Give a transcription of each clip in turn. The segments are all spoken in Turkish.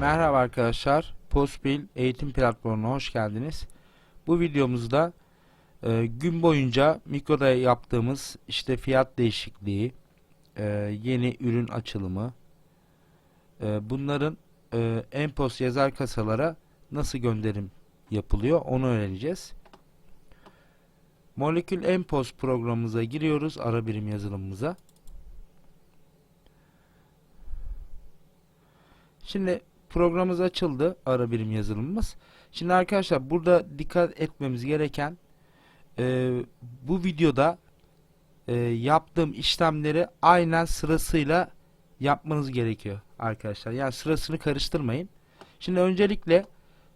Merhaba arkadaşlar. Postbil eğitim platformuna hoş geldiniz. Bu videomuzda e, gün boyunca mikroda yaptığımız işte fiyat değişikliği, e, yeni ürün açılımı, e, bunların e, Enpos yazar kasalara nasıl gönderim yapılıyor onu öğreneceğiz. Molekül Enpos programımıza giriyoruz ara birim yazılımımıza. Şimdi programımız açıldı ara birim yazılımımız. Şimdi arkadaşlar burada dikkat etmemiz gereken e, bu videoda e, yaptığım işlemleri aynen sırasıyla yapmanız gerekiyor arkadaşlar. Yani sırasını karıştırmayın. Şimdi öncelikle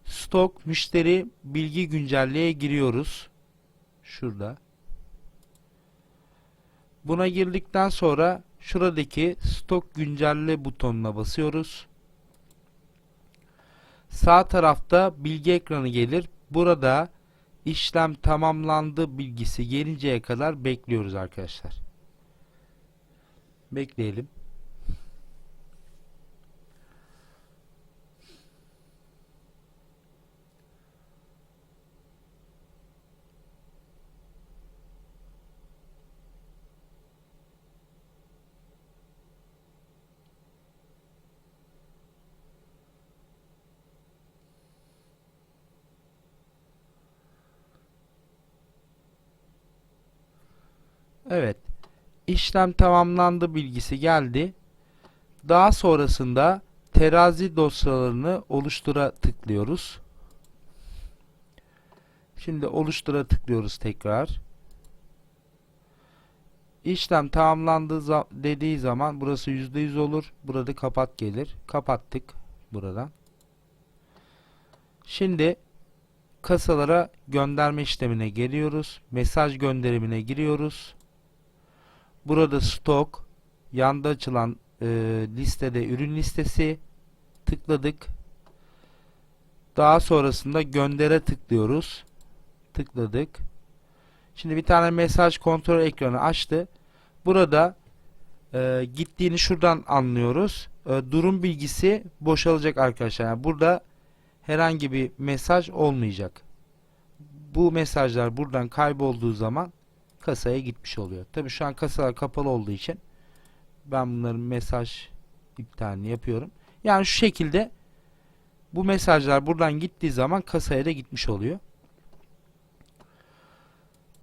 stok müşteri bilgi güncelleye giriyoruz. Şurada. Buna girdikten sonra şuradaki stok güncelle butonuna basıyoruz. Sağ tarafta bilgi ekranı gelir. Burada işlem tamamlandı bilgisi gelinceye kadar bekliyoruz arkadaşlar. Bekleyelim. Evet. İşlem tamamlandı bilgisi geldi. Daha sonrasında terazi dosyalarını oluştura tıklıyoruz. Şimdi oluştura tıklıyoruz tekrar. İşlem tamamlandı dediği zaman burası %100 olur. Burada kapat gelir. Kapattık buradan. Şimdi kasalara gönderme işlemine geliyoruz. Mesaj gönderimine giriyoruz. Burada stok, yanda açılan e, listede ürün listesi tıkladık. Daha sonrasında göndere tıklıyoruz. Tıkladık. Şimdi bir tane mesaj kontrol ekranı açtı. Burada e, gittiğini şuradan anlıyoruz. E, durum bilgisi boşalacak arkadaşlar. Yani burada herhangi bir mesaj olmayacak. Bu mesajlar buradan kaybolduğu zaman kasaya gitmiş oluyor. Tabi şu an kasalar kapalı olduğu için ben bunların mesaj iptalini yapıyorum. Yani şu şekilde bu mesajlar buradan gittiği zaman kasaya da gitmiş oluyor.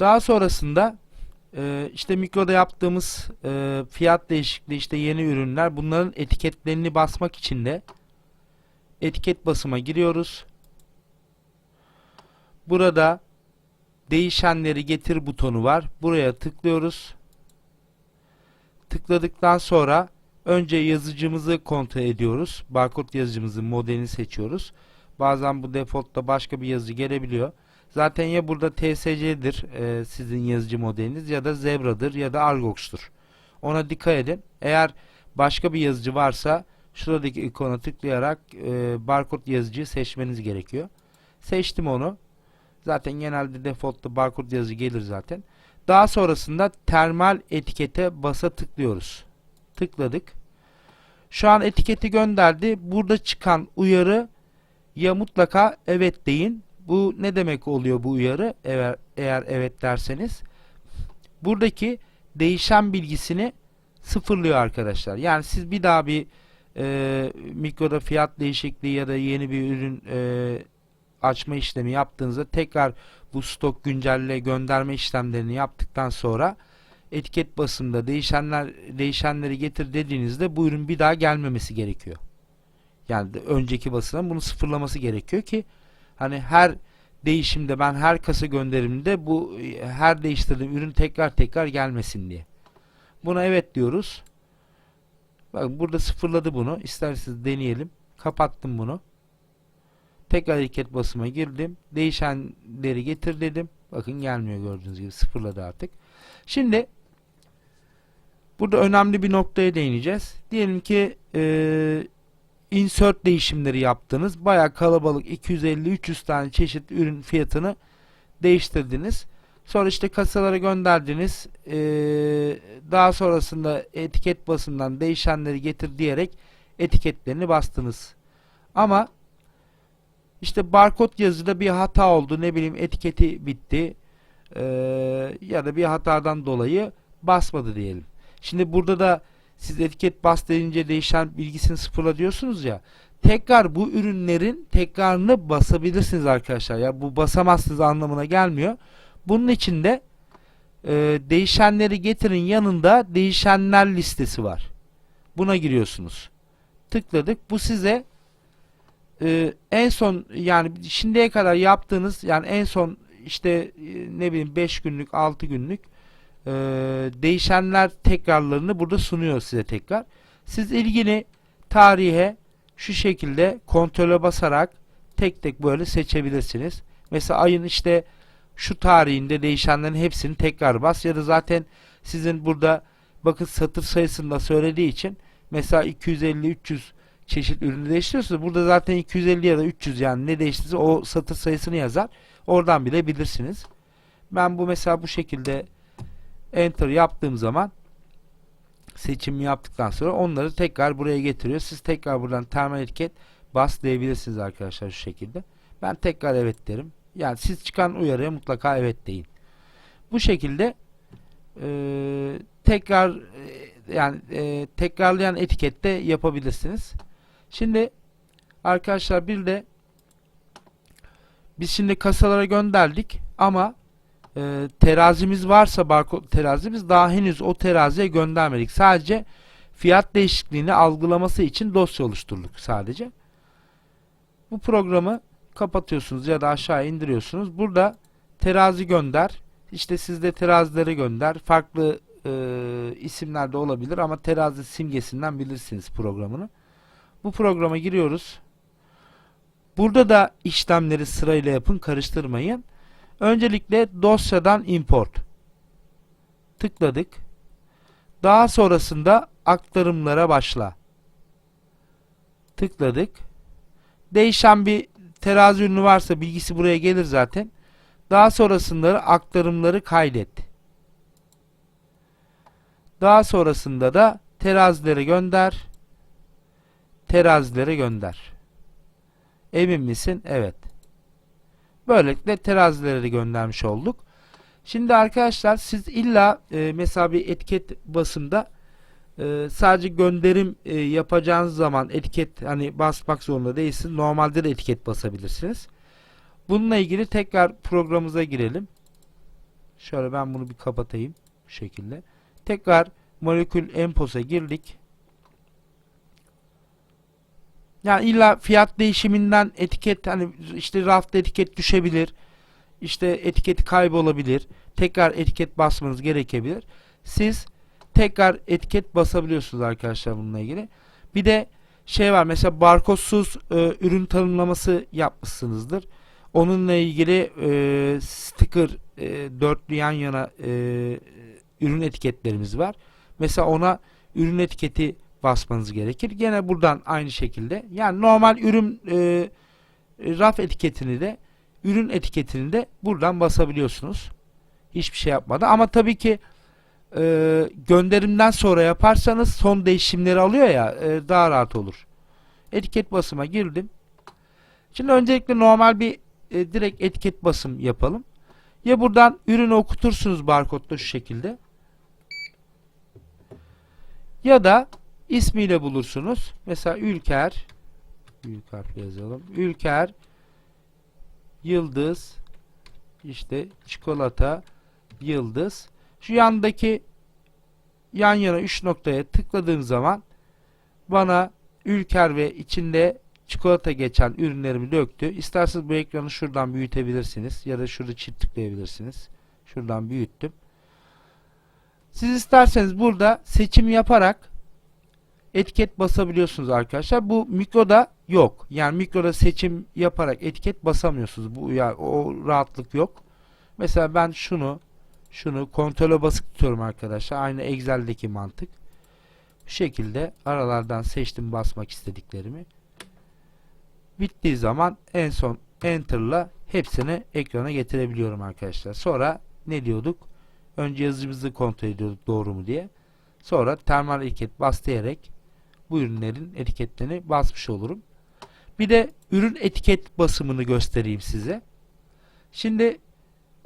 Daha sonrasında e, işte mikroda yaptığımız e, fiyat değişikliği işte yeni ürünler bunların etiketlerini basmak için de etiket basıma giriyoruz. Burada değişenleri getir butonu var. Buraya tıklıyoruz. Tıkladıktan sonra önce yazıcımızı kontrol ediyoruz. Barkod yazıcımızın modelini seçiyoruz. Bazen bu defaultta başka bir yazıcı gelebiliyor. Zaten ya burada TSC'dir e, sizin yazıcı modeliniz ya da Zebra'dır ya da Argox'tur. Ona dikkat edin. Eğer başka bir yazıcı varsa şuradaki ikona tıklayarak e, barkod yazıcıyı seçmeniz gerekiyor. Seçtim onu. Zaten genelde default'ta barkod yazıcı gelir zaten. Daha sonrasında termal etikete basa tıklıyoruz. Tıkladık. Şu an etiketi gönderdi. Burada çıkan uyarı ya mutlaka evet deyin. Bu ne demek oluyor bu uyarı? Eğer, eğer evet derseniz. Buradaki değişen bilgisini sıfırlıyor arkadaşlar. Yani siz bir daha bir e, mikroda fiyat değişikliği ya da yeni bir ürün e, açma işlemi yaptığınızda tekrar bu stok güncelle gönderme işlemlerini yaptıktan sonra etiket basımında değişenler değişenleri getir dediğinizde bu ürün bir daha gelmemesi gerekiyor. Yani önceki basının bunu sıfırlaması gerekiyor ki hani her değişimde ben her kasa gönderiminde bu her değiştirdiğim ürün tekrar tekrar gelmesin diye. Buna evet diyoruz. Bakın burada sıfırladı bunu. İsterseniz deneyelim. Kapattım bunu. Tekrar etiket basıma girdim. Değişenleri getir dedim. Bakın gelmiyor gördüğünüz gibi sıfırladı artık. Şimdi burada önemli bir noktaya değineceğiz. Diyelim ki e, insert değişimleri yaptınız. Baya kalabalık 250-300 tane çeşit ürün fiyatını değiştirdiniz. Sonra işte kasalara gönderdiniz. Ee, daha sonrasında etiket basımından değişenleri getir diyerek etiketlerini bastınız. Ama işte barkod yazıda bir hata oldu. Ne bileyim etiketi bitti. Ee, ya da bir hatadan dolayı basmadı diyelim. Şimdi burada da siz etiket bas deyince değişen bilgisini sıfırla diyorsunuz ya. Tekrar bu ürünlerin tekrarını basabilirsiniz arkadaşlar. Ya bu basamazsınız anlamına gelmiyor. Bunun için de e, değişenleri getirin yanında değişenler listesi var. Buna giriyorsunuz. Tıkladık. Bu size e, en son yani şimdiye kadar yaptığınız yani en son işte e, ne bileyim 5 günlük 6 günlük e, değişenler tekrarlarını burada sunuyor size tekrar. Siz ilgili tarihe şu şekilde kontrole basarak tek tek böyle seçebilirsiniz. Mesela ayın işte şu tarihinde değişenlerin hepsini tekrar bas ya da zaten sizin burada bakın satır sayısında söylediği için mesela 250-300 çeşit ürünü değiştiriyorsunuz. Burada zaten 250 ya da 300 yani ne değiştiyse o satır sayısını yazar. Oradan bile bilirsiniz. Ben bu mesela bu şekilde enter yaptığım zaman seçimi yaptıktan sonra onları tekrar buraya getiriyor. Siz tekrar buradan termal etiket bas diyebilirsiniz arkadaşlar şu şekilde. Ben tekrar evet derim. Yani siz çıkan uyarıya mutlaka evet deyin. Bu şekilde e, tekrar e, yani e, tekrarlayan etikette yapabilirsiniz. Şimdi arkadaşlar bir de biz şimdi kasalara gönderdik ama e, terazimiz varsa barkod terazimiz daha henüz o teraziye göndermedik. Sadece fiyat değişikliğini algılaması için dosya oluşturduk sadece. Bu programı kapatıyorsunuz ya da aşağı indiriyorsunuz. Burada terazi gönder. İşte sizde terazileri gönder. Farklı e, isimler olabilir ama terazi simgesinden bilirsiniz programını. Bu programa giriyoruz. Burada da işlemleri sırayla yapın, karıştırmayın. Öncelikle dosyadan import. Tıkladık. Daha sonrasında aktarımlara başla. Tıkladık. Değişen bir terazi ürünü varsa bilgisi buraya gelir zaten. Daha sonrasında aktarımları kaydet. Daha sonrasında da terazilere gönder. Terazilere gönder. Emin misin? Evet. Böylelikle terazilere de göndermiş olduk. Şimdi arkadaşlar siz illa e, mesela bir etiket basımda e, sadece gönderim e, yapacağınız zaman etiket hani basmak zorunda değilsiniz. Normalde de etiket basabilirsiniz. Bununla ilgili tekrar programımıza girelim. Şöyle ben bunu bir kapatayım. Bu şekilde. Tekrar molekül emposa girdik. Yani illa fiyat değişiminden etiket hani işte rafta etiket düşebilir. İşte etiketi kaybolabilir. Tekrar etiket basmanız gerekebilir. Siz tekrar etiket basabiliyorsunuz arkadaşlar bununla ilgili. Bir de şey var mesela barkodsuz e, ürün tanımlaması yapmışsınızdır. Onunla ilgili e, sticker e, dörtlü yan yana e, ürün etiketlerimiz var. Mesela ona ürün etiketi basmanız gerekir. Gene buradan aynı şekilde yani normal ürün e, raf etiketini de ürün etiketini de buradan basabiliyorsunuz. Hiçbir şey yapmadı. Ama tabii ki e, gönderimden sonra yaparsanız son değişimleri alıyor ya e, daha rahat olur. Etiket basıma girdim. Şimdi öncelikle normal bir e, direkt etiket basım yapalım. Ya buradan ürünü okutursunuz barkodla şu şekilde. Ya da ismiyle bulursunuz. Mesela Ülker büyük harfle yazalım. Ülker yıldız işte çikolata yıldız şu yandaki yan yana 3 noktaya tıkladığım zaman bana Ülker ve içinde çikolata geçen ürünlerimi döktü. İsterseniz bu ekranı şuradan büyütebilirsiniz ya da şurada çift tıklayabilirsiniz. Şuradan büyüttüm. Siz isterseniz burada seçim yaparak etiket basabiliyorsunuz arkadaşlar. Bu mikroda yok. Yani mikroda seçim yaparak etiket basamıyorsunuz. Bu yani o rahatlık yok. Mesela ben şunu şunu kontrole basık tutuyorum arkadaşlar. Aynı Excel'deki mantık. Bu şekilde aralardan seçtim basmak istediklerimi. Bittiği zaman en son Enter'la hepsini ekrana getirebiliyorum arkadaşlar. Sonra ne diyorduk? Önce yazıcımızı kontrol ediyorduk doğru mu diye. Sonra termal etiket bas diyerek bu ürünlerin etiketlerini basmış olurum. Bir de ürün etiket basımını göstereyim size. Şimdi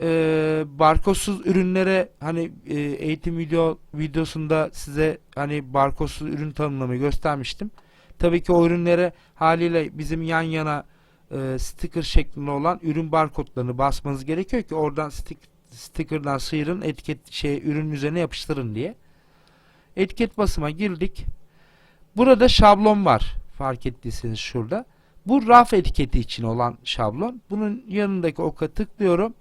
e, barkodsuz ürünlere hani e, eğitim video videosunda size hani barkodsuz ürün tanımlamayı göstermiştim. Tabii ki o ürünlere haliyle bizim yan yana e, sticker şeklinde olan ürün barkodlarını basmanız gerekiyor ki oradan stick, sticker'dan sıyırın etiket şey ürünün üzerine yapıştırın diye. Etiket basıma girdik. Burada şablon var. Fark ettiyseniz şurada. Bu raf etiketi için olan şablon. Bunun yanındaki oka tıklıyorum.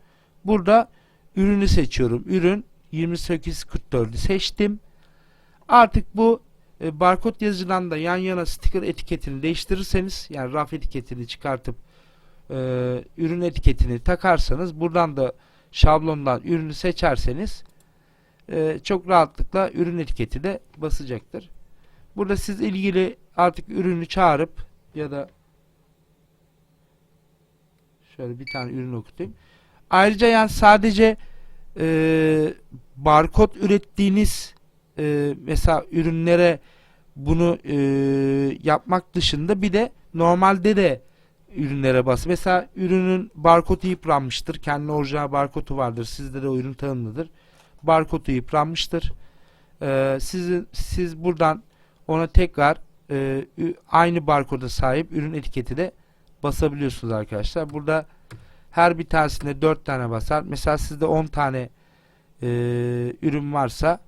Burada ürünü seçiyorum. Ürün 2844'ü seçtim. Artık bu e, barkod yazıcıdan da yan yana sticker etiketini değiştirirseniz yani raf etiketini çıkartıp e, ürün etiketini takarsanız buradan da şablondan ürünü seçerseniz e, çok rahatlıkla ürün etiketi de basacaktır. Burada siz ilgili artık ürünü çağırıp ya da şöyle bir tane ürün okutayım. Ayrıca yani sadece e, barkod ürettiğiniz e, mesela ürünlere bunu e, yapmak dışında bir de normalde de ürünlere bas. Mesela ürünün barkodu yıpranmıştır. Kendi orijinal barkodu vardır. Sizde de ürün tanımlıdır. Barkodu yıpranmıştır. E, sizin, siz buradan ona tekrar e, aynı barkoda sahip ürün etiketi de basabiliyorsunuz arkadaşlar. Burada her bir tanesinde 4 tane basar. Mesela sizde 10 tane e, ürün varsa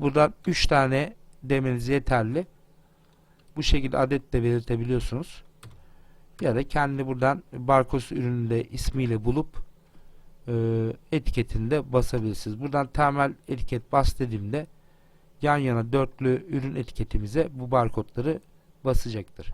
buradan 3 tane demeniz yeterli. Bu şekilde adet de belirtebiliyorsunuz. Ya da kendi buradan barkod ürününde ismiyle bulup e, etiketini de basabilirsiniz. Buradan temel etiket bas dediğimde yan yana dörtlü ürün etiketimize bu barkodları basacaktır.